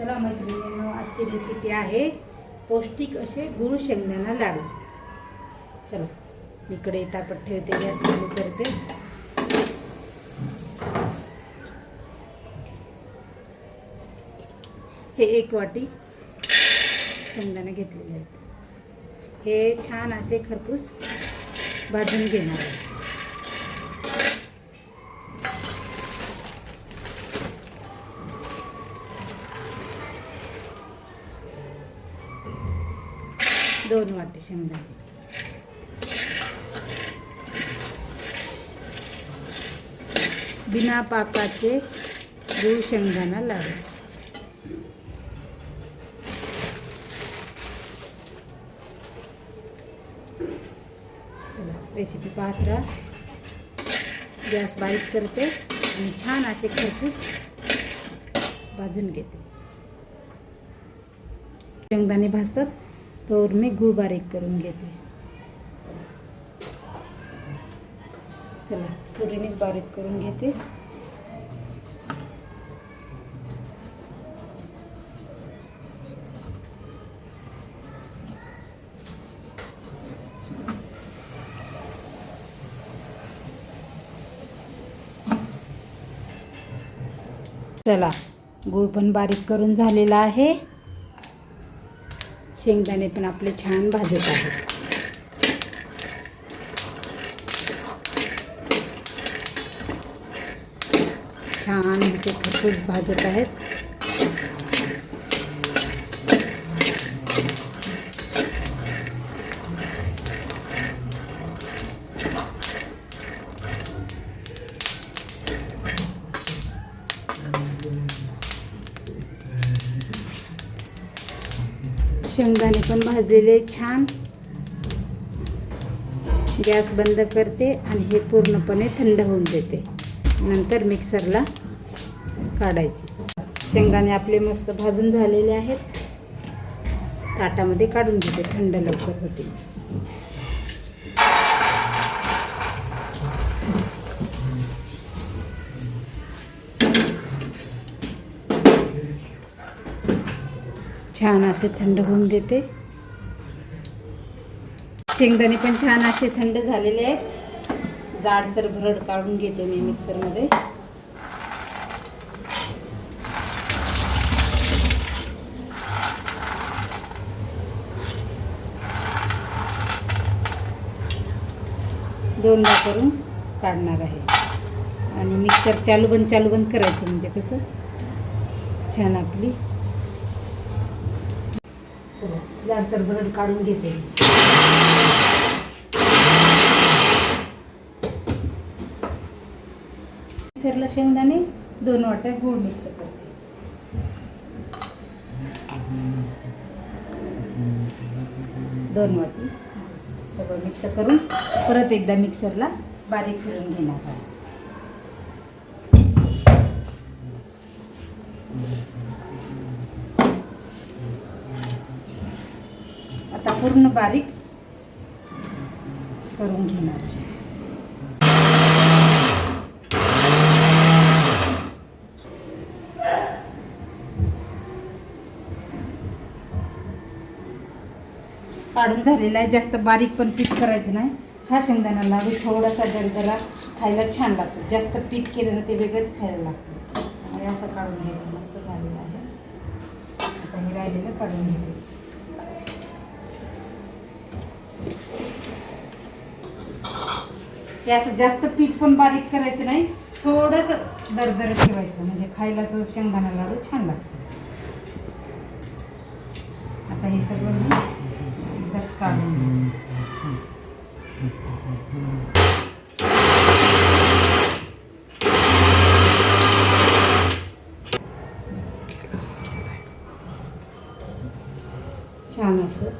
चला मैत्रिणींनो आजची रेसिपी आहे पौष्टिक असे गुळ शेंगदाणा लाडू. चला मी इकडे तापट ठेवते गॅस चालू करते. हे एक वाटी शेंगदाणे घेतलेले आहेत. हे छान असे खरपूस भाजून घेणार आहे. दोन वाटी शेंगदाणे. बिना पाकाचे गुळ शेंगदाणा लावा चला रेसिपी पाहत राहा. गॅस बारीक करते आणि छान असे खरपूस भाजून घेते. शेंगदाणे भाजतात. तर मी गूळ बारीक करून घेते. चला सुरीनेच बारीक करून घेते. चला गूळ पण बारीक करून झालेला आहे. शेंगदाणे पण आपले छान भाजत आहेत छान असे खरपूस भाजत आहेत. शेंगदाणे पण भाजलेले छान. गॅस बंद करते आणि हे पूर्णपणे थंड होऊन देते. नंतर मिक्सरला काढायचे. शेंगदाणे आपले मस्त भाजून झालेले आहेत. ताटामध्ये काढून घेते थंड लवकर होते छान असे थंड होऊन देते. शेंगदाणे पण छान असे थंड झालेले आहेत. जाडसर भरड काढून घेते मी मिक्सरमध्ये. दोनदा करून काढणार आहे. आणि मिक्सर चालू बंद चालू बंद करायचं म्हणजे कसं? छान आपली चला जाडसर भरड काढून घेते. मिक्सरला शेंगदाणे दोन वाट्या गूळ मिक्स करते. दोन वाटी सगळं मिक्स करून परत एकदा मिक्सरला बारीक फिरून घेणार आता पूर्ण बारीक करून घेणार आहे. काढून झालेला आहे. जास्त बारीक पण पीठ करायचं नाही. हा शेंगदाणा लाडू थोडासा दरदरा खायला छान लागतो. जास्त पीठ केलं ना ते वेगळंच खायला लागतं. आणि असं काढून घ्यायचं. मस्त झालेलं आहे. आता हे राहिलेलं काढून घ्यायचं हे असं जास्त पीठ पण बारीक करायचं नाही थोडंसं दरदर ठेवायचं. म्हणजे खायला तो शेंगदाणा लाडू छान लागतो. आता हे सगळं मी एकदाच काढून छान असं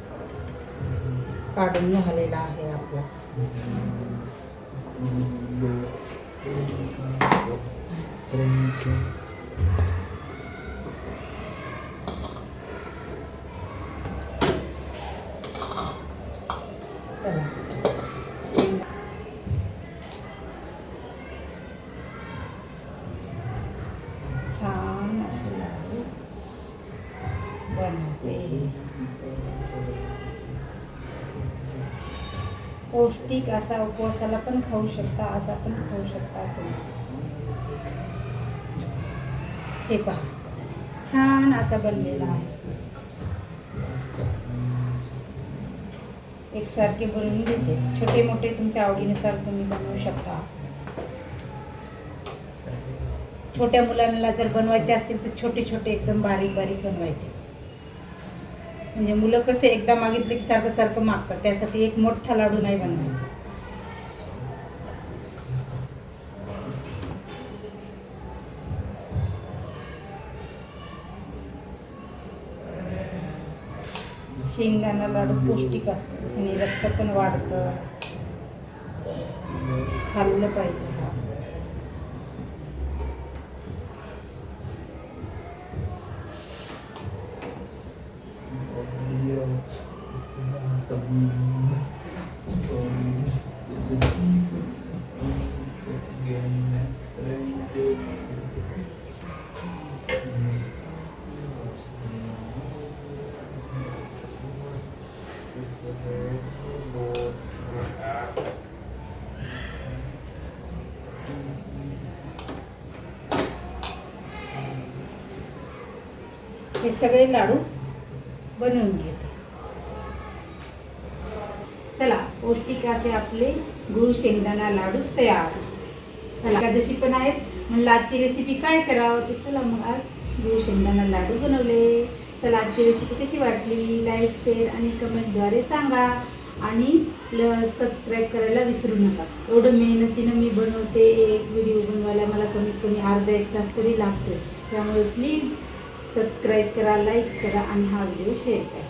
काढून झालेलं आहे आपलं. चला पौष्टिक असा उपवासाला पण खाऊ शकता असा पण खाऊ शकता तुम्ही. हे पहा. छान असा बनलेला आहे. एकसारखे बनवून देते छोटे मोठे तुमच्या आवडीनुसार तुम्ही बनवू शकता. छोट्या मुलांना जर बनवायचे असतील तर छोटे छोटे एकदम बारीक बारीक बनवायचे. म्हणजे मुलं कसे एकदा मागितले की सारखं सारखं मागतात. त्यासाठी एक मोठा लाडू नाही बनवायचा. शेंगदाणा लाडू पौष्टिक असतो आणि रक्त पण वाढतं. खाल्लं पाहिजे हा हे सगळे लाडू बनवून घेते. चला पौष्टिक असे आपले गुळ शेंगदाणा लाडू तयार. चला एकादशी पण आहेत. म्हणलं आजची रेसिपी काय करावं? तर चला मग आज गुळ शेंगदाणा लाडू बनवले. चला आजची रेसिपी कशी वाटली? लाईक शेअर आणि कमेंटद्वारे सांगा. आणि ल सबस्क्राईब करायला विसरू नका. एवढं मेहनतीनं मी बनवते. एक व्हिडिओ बनवायला मला कमीत कमी अर्धा एक तास तरी लागतो त्यामुळे प्लीज सबस्क्राईब करा लाईक करा आणि हा व्हिडिओ शेअर करा.